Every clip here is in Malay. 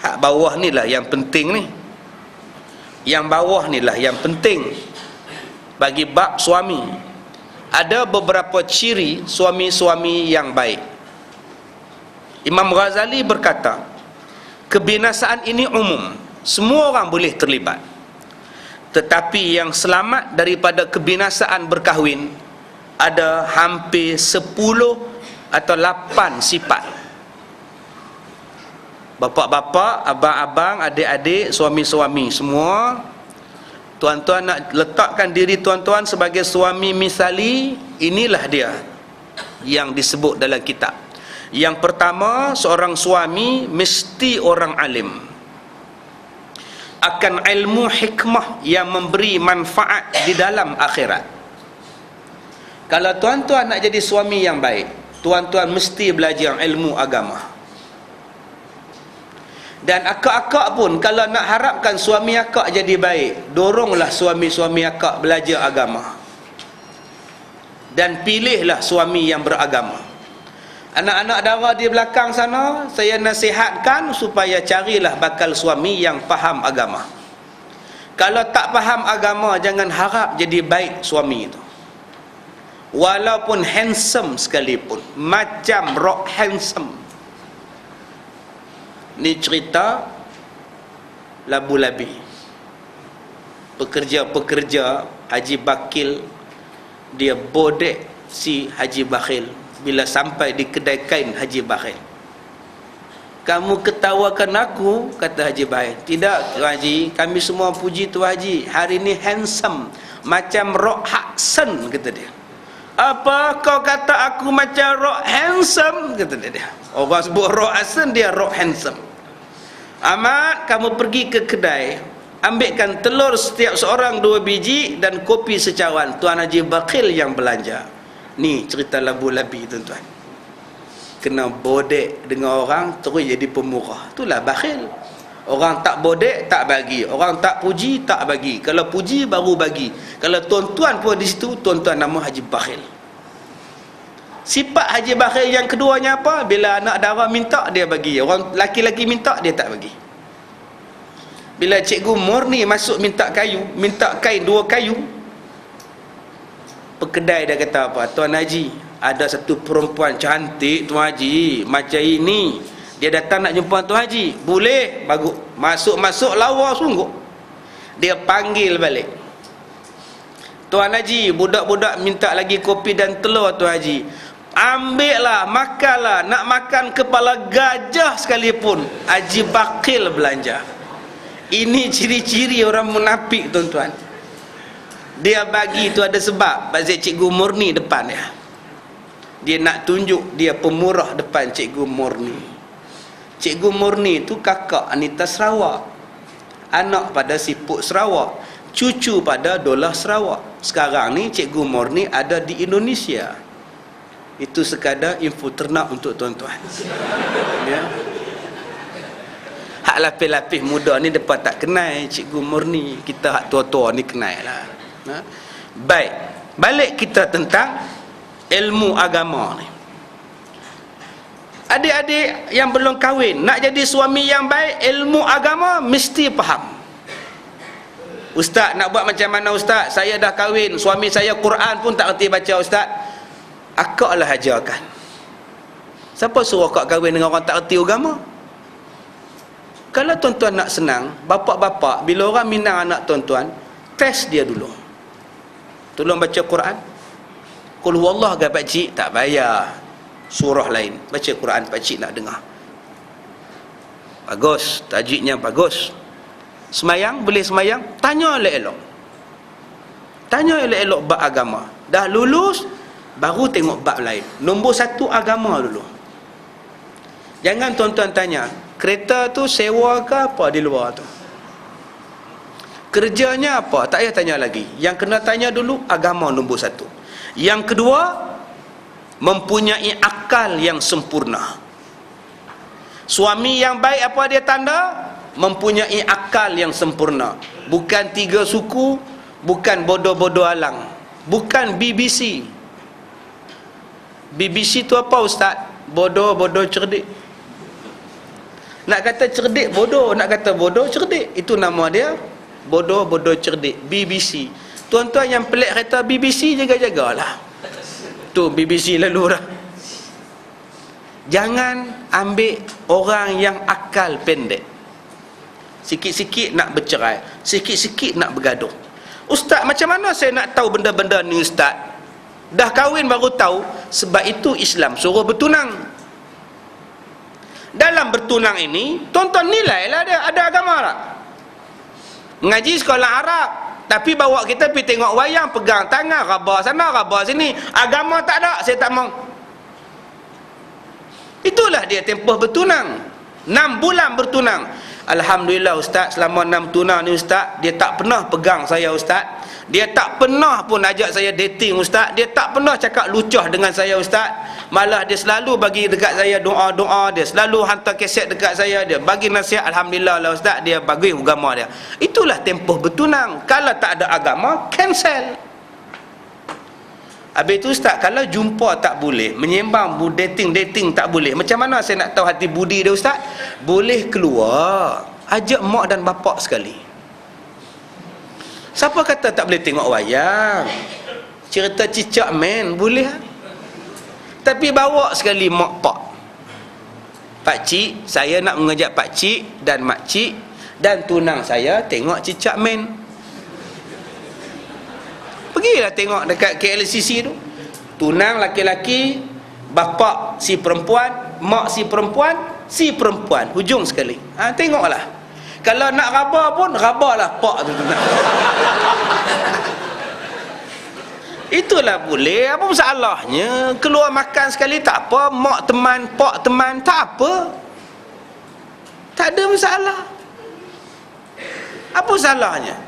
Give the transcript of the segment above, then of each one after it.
hak bawah ni lah yang penting ni. Yang bawah ni lah yang penting bagi bab suami. Ada beberapa ciri suami-suami yang baik. Imam Ghazali berkata kebinasaan ini umum. Semua orang boleh terlibat. Tetapi yang selamat daripada kebinasaan berkahwin ada hampir 10 atau 8 sifat bapa-bapa, abang-abang, adik-adik, suami-suami semua. Tuan-tuan nak letakkan diri tuan-tuan sebagai suami misali inilah dia yang disebut dalam kitab. Yang pertama seorang suami mesti orang alim. Akan ilmu hikmah yang memberi manfaat di dalam akhirat. Kalau tuan-tuan nak jadi suami yang baik tuan-tuan mesti belajar ilmu agama dan akak-akak pun kalau nak harapkan suami akak jadi baik doronglah suami-suami akak belajar agama. Dan pilihlah suami yang beragama. Anak-anak dara di belakang sana saya nasihatkan supaya carilah bakal suami yang faham agama. Kalau tak faham agama jangan harap jadi baik suami itu. Walaupun handsome sekalipun macam rock handsome ni cerita labu-labi pekerja-pekerja Haji Bakil dia bodek si Haji Bakhil bila sampai di kedai kain Haji Bakhil kamu ketawakan aku kata Haji Bakhil tidak Tuan Haji. Kami semua puji Tuan Haji. Hari ni handsome macam Rock Hudson kata dia. Apa kau kata aku macam Rock handsome kata dia orang sebut Rock Hudson dia Rock handsome. Amat kamu pergi ke kedai Ambilkan telur setiap seorang dua biji Dan kopi secawan Tuan Haji Bakil yang belanja. Ni cerita labu-labi tuan-tuan. Kena bodek dengan orang Terus jadi pemurah. Itulah Bakil. Orang tak bodek tak bagi. Orang tak puji tak bagi. Kalau puji baru bagi. Kalau tuan-tuan pun di situ Tuan-tuan nama Haji Bakil Sifat Haji Bakhir yang keduanya apa? Bila anak darah minta, dia bagi. Orang laki-laki minta, dia tak bagi. Bila cikgu murni masuk minta kayu, minta kain dua kayu, pekedai dia kata apa? Tuan Haji, ada satu perempuan cantik Tuan Haji, macam ini. Dia datang nak jumpa Tuan Haji. Boleh, bagus. Masuk-masuk lawa sungguh. Dia panggil balik. Tuan Haji, budak-budak minta lagi kopi dan telur Tuan Haji ambillah makanlah. Nak makan kepala gajah sekalipun Haji Bakil belanja. Ini ciri-ciri orang munafik tuan-tuan. Dia bagi itu ada sebab. Pasal cikgu murni depan ya. Dia nak tunjuk dia pemurah depan cikgu murni. Cikgu murni itu kakak Anita Sarawak. Anak pada siput Sarawak. Cucu pada Dolah Sarawak. Sekarang ni cikgu murni ada di Indonesia itu sekadar info ternak untuk tuan-tuan. Ya. Hak lapis-lapis muda ni depan tak kenal cikgu murni. Kita hak tua-tua ni kenal lah ha? baik. Balik kita tentang ilmu agama ni. Adik-adik yang belum kahwin nak jadi suami yang baik ilmu agama mesti faham. Ustaz nak buat macam mana Ustaz? Saya dah kahwin suami saya Quran pun tak kerti baca Ustaz akak lah ajarkan. Siapa suruh akak kahwin dengan orang tak erti agama? Kalau tuan-tuan nak senang bapak-bapak bila orang minang anak tuan-tuan test dia dulu. Tolong baca Quran. Qul huwallah ke pakcik tak bayar surah lain. Baca Quran pakcik nak dengar. Bagus. Tajiknya bagus. Semayang? Boleh semayang? Tanya elok-elok. Tanya elok-elok bab agama. Dah lulus baru tengok bab lain. Nombor satu agama dulu. Jangan tuan-tuan tanya kereta tu sewa ke apa di luar tu? Kerjanya apa? Tak payah tanya lagi. Yang kena tanya dulu agama nombor satu. Yang kedua mempunyai akal yang sempurna. Suami yang baik apa dia tanda? Mempunyai akal yang sempurna. Bukan tiga suku bukan bodoh-bodoh alang. Bukan BBC BBC tu apa ustaz? Bodoh-bodoh cerdik. nak kata cerdik bodoh. Nak kata bodoh cerdik. Itu nama dia. Bodoh bodoh cerdik. BBC tuan-tuan yang pelik kata BBC jaga-jagalah. Tu BBC lalu dah jangan ambil orang yang akal pendek. Sikit-sikit nak bercerai. Sikit-sikit nak bergaduh. Ustaz macam mana saya nak tahu benda-benda ni ustaz? Dah kahwin baru tahu sebab itu Islam suruh bertunang. Dalam bertunang ini tonton nilai lah dia ada agama tak? Ngaji sekolah Arab tapi bawa kita pergi tengok wayang pegang tangan rabah sana rabah sini. Agama tak ada saya tak mau. Itulah dia tempoh bertunang. 6 bulan bertunang. Alhamdulillah Ustaz selama 6 tunang ni Ustaz dia tak pernah pegang saya Ustaz dia tak pernah pun ajak saya dating ustaz. Dia tak pernah cakap lucuh dengan saya ustaz. Malah dia selalu bagi dekat saya doa-doa dia selalu hantar keset dekat saya dia bagi nasihat alhamdulillah lah ustaz dia bagi agama dia. Itulah tempoh bertunang. Kalau tak ada agama cancel. Habis itu ustaz kalau jumpa tak boleh menyembang dating-dating tak boleh macam mana saya nak tahu hati budi dia ustaz? Boleh keluar ajak mak dan bapak sekali Siapa kata tak boleh tengok wayang? Cerita cicak men boleh. Tapi bawa sekali mak pak. Pak cik, saya nak mengajak pak cik dan mak cik dan tunang saya tengok cicak men. Pergilah tengok dekat KLCC tu. Tunang laki-laki, bapa si perempuan, mak si perempuan, si perempuan. Hujung sekali. Ha, tengoklah kalau nak raba pun rabalah pak tu. Itulah boleh. Apa masalahnya? Keluar makan sekali tak apa mak teman pak teman tak apa. Tak ada masalah. Apa salahnya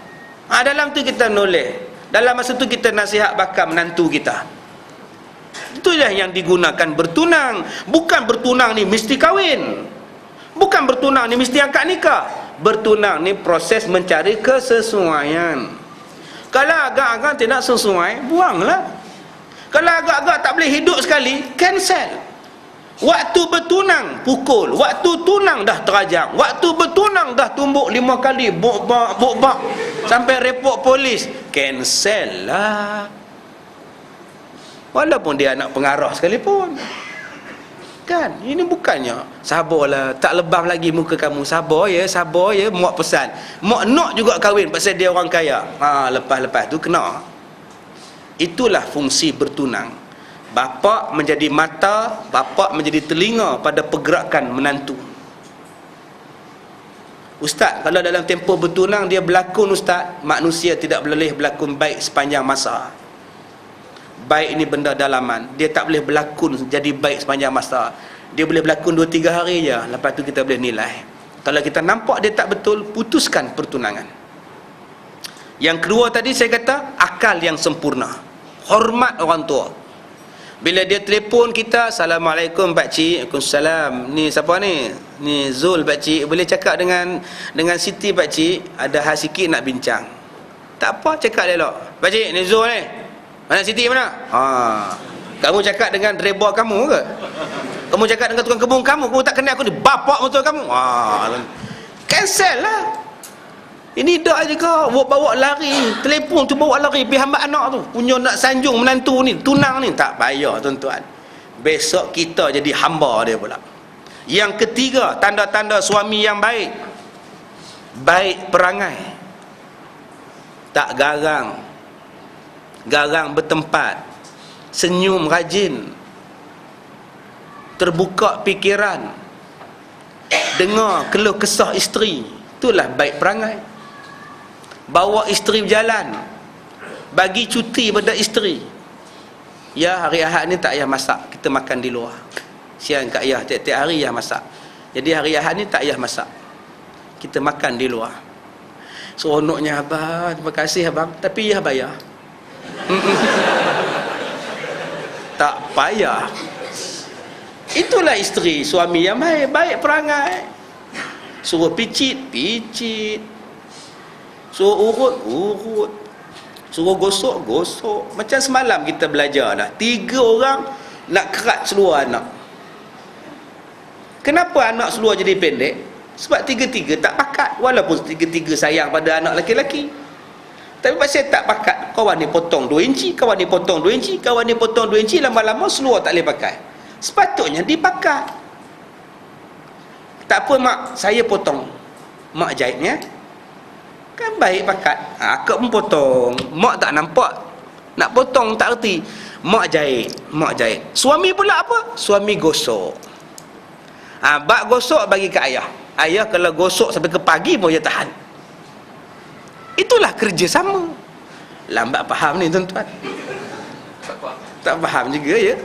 ha, dalam tu kita nulis dalam masa tu kita nasihat bakar menantu kita. Itulah yang digunakan bertunang. Bukan bertunang ni mesti kahwin. Bukan bertunang ni mesti angkat nikah bertunang ni proses mencari kesesuaian. Kalau agak-agak tidak sesuai buanglah. Kalau agak-agak tak boleh hidup sekali cancel. Waktu bertunang pukul. Waktu tunang dah terajang waktu bertunang dah tumbuk lima kali buk-bak buk-bak sampai report polis cancel lah. Walaupun dia anak pengarah sekalipun kan ini bukannya sabarlah tak lebam lagi muka kamu. Sabar ya sabar ya. Mak pesan. Mak nak juga kahwin pasal dia orang kaya. Ha lepas-lepas tu kena. Itulah fungsi bertunang. Bapa menjadi mata bapa menjadi telinga pada pergerakan menantu. Ustaz kalau dalam tempoh bertunang dia berlakon ustaz manusia tidak boleh berlakon baik sepanjang masa baik ini benda dalaman. Dia tak boleh berlakon jadi baik sepanjang masa. Dia boleh berlakon 2-3 hari je. Lepas tu kita boleh nilai. Kalau kita nampak dia tak betul putuskan pertunangan. Yang kedua tadi saya kata akal yang sempurna. Hormat orang tua. Bila dia telefon kita Assalamualaikum Pak Cik. Waalaikumsalam. Ni siapa ni? Ni Zul Pak Cik. Boleh cakap dengan dengan Siti Pak Cik? Ada hal sikit nak bincang. Tak apa cakap elok. Pak Cik ni Zul ni mana Siti mana? Ha. Kamu cakap dengan reba kamu ke? Kamu cakap dengan tukang kebun kamu, kamu tak kenal aku ni bapak betul kamu. Ha. Cancel lah. Ini aja kau bawa, bawa lari, telefon tu bawa lari pergi hamba anak tu. Punya nak sanjung menantu ni, tunang ni tak payah tuan-tuan. Besok kita jadi hamba dia pula. Yang ketiga, tanda-tanda suami yang baik. Baik perangai. Tak garang, garang bertempat. Senyum rajin. Terbuka fikiran dengar keluh kesah isteri. Itulah baik perangai. Bawa isteri berjalan. Bagi cuti pada isteri. Ya hari ahad ni tak payah masak. Kita makan di luar. Siang kat ayah tiap-tiap hari ya masak. Jadi hari ahad ni tak payah masak. Kita makan di luar. Seronoknya abang terima kasih abang. Tapi ya bayar tak payah. Itulah isteri suami yang baik baik perangai. Suruh picit picit. Suruh urut urut. Suruh gosok gosok. Macam semalam kita belajar dah tiga orang nak kerat seluar anak. Kenapa anak seluar jadi pendek? Sebab tiga-tiga tak pakat walaupun tiga-tiga sayang pada anak lelaki-lelaki tapi pasal tak pakat kawan ni potong 2 inci kawan ni potong 2 inci kawan ni potong 2 inci lama-lama seluar tak boleh pakai. Sepatutnya dipakat tak apa mak saya potong. Mak jahitnya kan baik pakat. Ha, akak pun potong. Mak tak nampak. Nak potong tak erti. Mak jahit mak jahit. Suami pula apa? Suami gosok. Ha, bak gosok bagi ke ayah. Ayah kalau gosok sampai ke pagi pun dia tahan itulah kerja sama lambat faham ni tuan-tuan. Tak faham juga ya.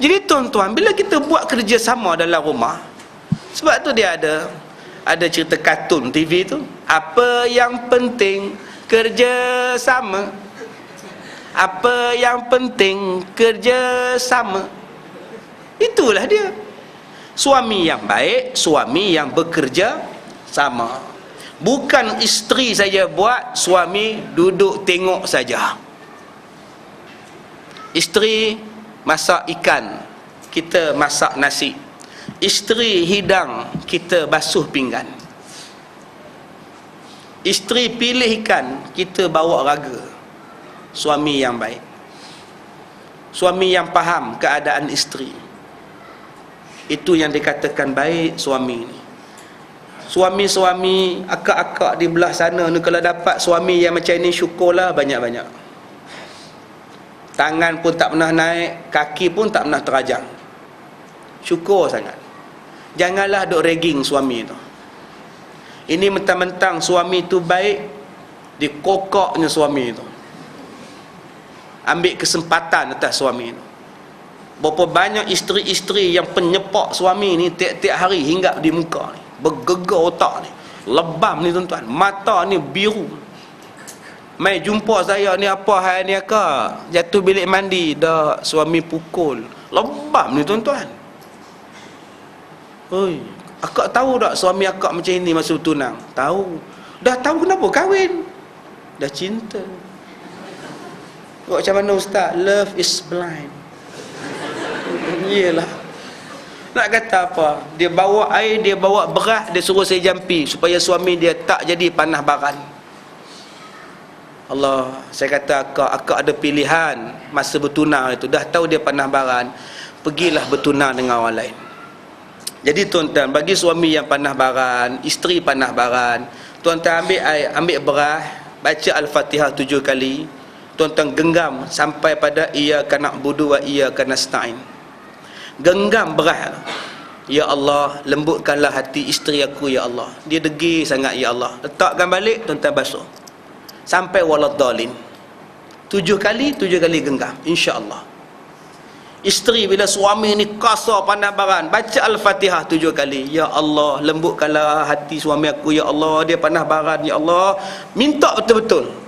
Jadi tuan-tuan bila kita buat kerja sama dalam rumah sebab tu dia ada ada cerita kartun TV tu. Apa yang penting kerja sama apa yang penting kerja sama itulah dia. Suami yang baik suami yang bekerja sama bukan isteri saja buat suami duduk tengok saja. Isteri masak ikan kita masak nasi. Isteri hidang kita basuh pinggan. Isteri pilih ikan kita bawa raga. Suami yang baik. Suami yang faham keadaan isteri. Itu yang dikatakan baik suami ni suami-suami akak-akak di belah sana ni kalau dapat suami yang macam ni syukurlah banyak-banyak. Tangan pun tak pernah naik kaki pun tak pernah terajang. Syukur sangat. Janganlah duk ragging suami tu. Ini mentang-mentang suami tu baik dikokoknya suami tu. Ambil kesempatan atas suami tu. Berapa banyak isteri-isteri yang penyepak suami ni tiap-tiap hari hingga di muka ni bergegar otak ni lebam ni tuan-tuan mata ni biru mai jumpa saya ni apa hal ni akak jatuh bilik mandi dah suami pukul lebam ni tuan-tuan Oi, akak tahu tak suami akak macam ini masa tunang? Tahu. Dah tahu kenapa kahwin? Dah cinta. Kau macam mana ustaz? Love is blind. Iyalah. Nak kata apa? Dia bawa air, dia bawa beras, dia suruh saya jampi supaya suami dia tak jadi panah baran. Allah, saya kata akak, akak ada pilihan masa bertunang itu. Dah tahu dia panah baran, pergilah bertunang dengan orang lain. Jadi tuan-tuan bagi suami yang panah baran, isteri panah baran, tuan-tuan ambil air, ambil beras, baca al-Fatihah tujuh kali. Tuan-tuan genggam sampai pada ia kena budu wa ia kena stain. Genggam beras. Ya Allah, lembutkanlah hati isteri aku ya Allah. Dia degi sangat ya Allah. Letakkan balik tuan-tuan basuh. Sampai waladhdallin. Tujuh kali, tujuh kali genggam insya-Allah. Isteri bila suami ni kasar pandang baran Baca Al-Fatihah tujuh kali Ya Allah lembutkanlah hati suami aku Ya Allah dia panah baran Ya Allah Minta betul-betul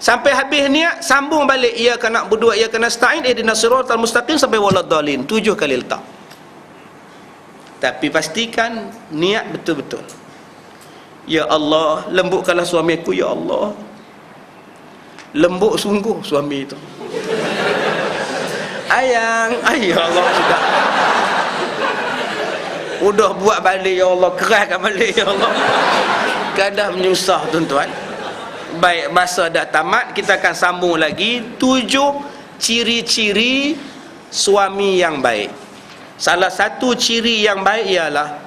Sampai habis niat Sambung balik. Ia kena berdua Ia kena sta'in dina surat al-mustaqim Sampai walad dalin Tujuh kali letak. Tapi pastikan Niat betul-betul. Ya Allah Lembutkanlah suami aku Ya Allah. Lembut sungguh suami itu. Ayang ay ya Allah sudah udah buat balik ya Allah. Keraskan balik ya Allah. Kadang menyusah tuan-tuan baik masa dah tamat kita akan sambung lagi tujuh ciri-ciri suami yang baik salah satu ciri yang baik ialah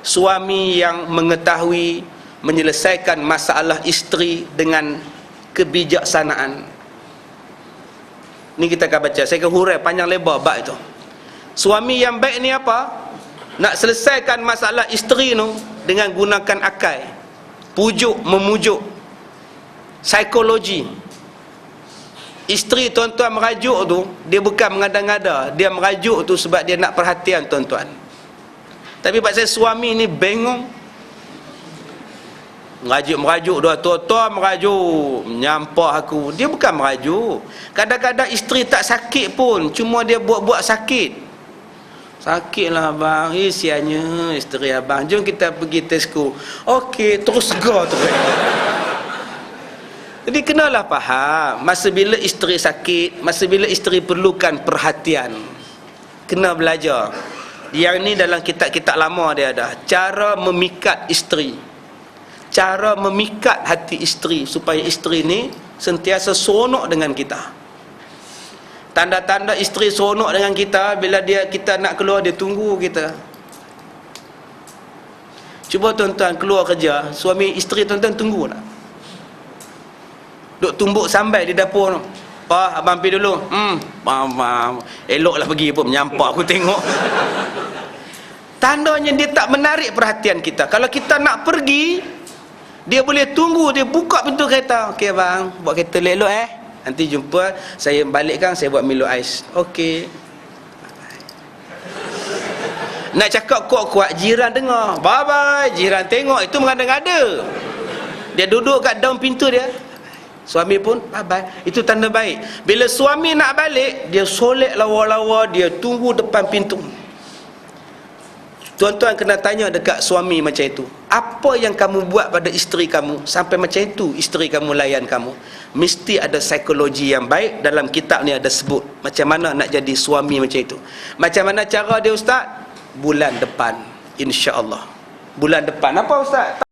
suami yang mengetahui menyelesaikan masalah isteri dengan kebijaksanaan Ni kita akan baca. Saya akan hurai panjang lebar bab itu. Suami yang baik ni apa? Nak selesaikan masalah isteri tu dengan gunakan akal. Pujuk, memujuk. Psikologi. Isteri tuan-tuan merajuk tu, dia bukan mengada-ngada. Dia merajuk tu sebab dia nak perhatian tuan-tuan. Tapi pasal suami ni bengong, merajuk-merajuk dua tua-tua merajuk menyampah aku. Dia bukan merajuk. Kadang-kadang isteri tak sakit pun cuma dia buat-buat sakit. Sakitlah abang eh sianya isteri abang. Jom kita pergi tesco okey terus segar terus jadi kenalah faham masa bila isteri sakit masa bila isteri perlukan perhatian kena belajar Yang ni dalam kitab-kitab lama dia ada. Cara memikat isteri. Cara memikat hati isteri supaya isteri ni sentiasa seronok dengan kita. Tanda-tanda isteri seronok dengan kita bila dia kita nak keluar dia tunggu kita. Cuba tuan-tuan keluar kerja, suami isteri tuan-tuan tunggu tak? Duk tumbuk sambai di dapur tu. Pa, abang pergi dulu. Hmm, faham. Eloklah pergi pun menyampak aku tengok. Tandanya dia tak menarik perhatian kita. Kalau kita nak pergi, dia boleh tunggu, dia buka pintu kereta. Okey bang, buat kereta elok eh. Nanti jumpa, saya balik kan, saya buat Milo Ais. Okey. Nak cakap kuat-kuat, jiran dengar. Bye-bye, jiran tengok. Itu mengada-ngada. Dia duduk kat daun pintu dia. Suami pun bye-bye. Itu tanda baik. Bila suami nak balik, dia solek lawa-lawa, dia tunggu depan pintu. Tuan-tuan kena tanya dekat suami macam itu. Apa yang kamu buat pada isteri kamu sampai macam itu isteri kamu layan kamu? Mesti ada psikologi yang baik dalam kitab ni ada sebut macam mana nak jadi suami macam itu. Macam mana cara dia ustaz? Bulan depan insya-Allah. Bulan depan apa ustaz?